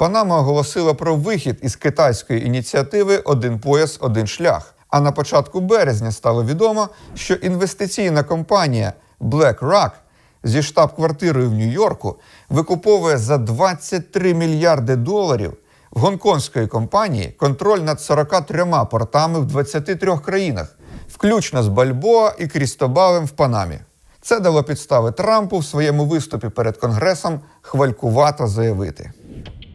Панама оголосила про вихід із китайської ініціативи Один пояс, один шлях. А на початку березня стало відомо, що інвестиційна компанія BlackRock зі штаб-квартирою в Нью-Йорку викуповує за 23 мільярди доларів в гонконгської компанії контроль над 43 портами в 23 країнах, включно з Бальбоа і Крістобалем в Панамі. Це дало підстави Трампу в своєму виступі перед Конгресом хвалькувато заявити.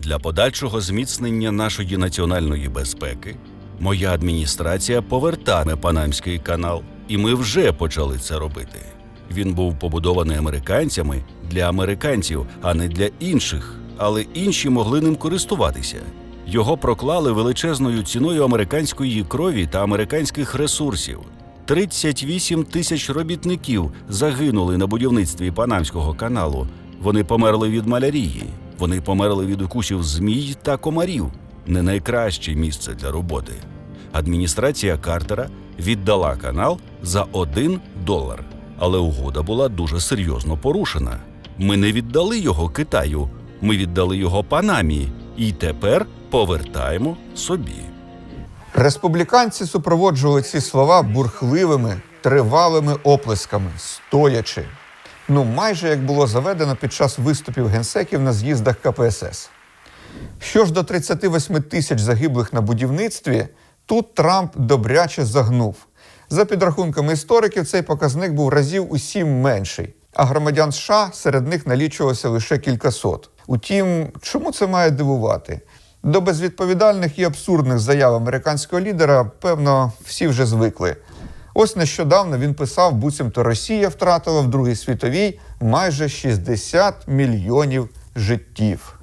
Для подальшого зміцнення нашої національної безпеки моя адміністрація повертатиме Панамський канал, і ми вже почали це робити. Він був побудований американцями для американців, а не для інших, але інші могли ним користуватися. Його проклали величезною ціною американської крові та американських ресурсів. 38 тисяч робітників загинули на будівництві Панамського каналу. Вони померли від малярії. Вони померли від укусів змій та комарів. Не найкраще місце для роботи. Адміністрація Картера віддала канал за один долар, але угода була дуже серйозно порушена. Ми не віддали його Китаю, ми віддали його Панамі, і тепер повертаємо собі. Республіканці супроводжували ці слова бурхливими, тривалими оплесками, стоячи. Ну, майже як було заведено під час виступів генсеків на з'їздах КПСС. Що ж до 38 тисяч загиблих на будівництві, тут Трамп добряче загнув. За підрахунками істориків, цей показник був разів у сім менший, а громадян США серед них налічувалося лише кількасот. Утім, чому це має дивувати? До безвідповідальних і абсурдних заяв американського лідера, певно, всі вже звикли. Ось нещодавно він писав, буцімто Росія втратила в Другій світовій майже 60 мільйонів життів.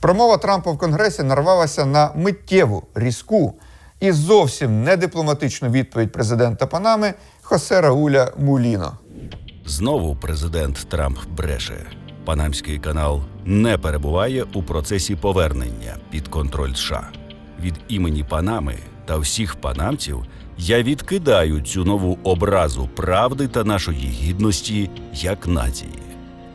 Промова Трампа в Конгресі нарвалася на миттєву, різку і зовсім не дипломатичну відповідь президента Панами Хосе Рауля Муліно. Знову президент Трамп бреше. Панамський канал не перебуває у процесі повернення під контроль США. Від імені Панами та всіх панамців я відкидаю цю нову образу правди та нашої гідності як нації.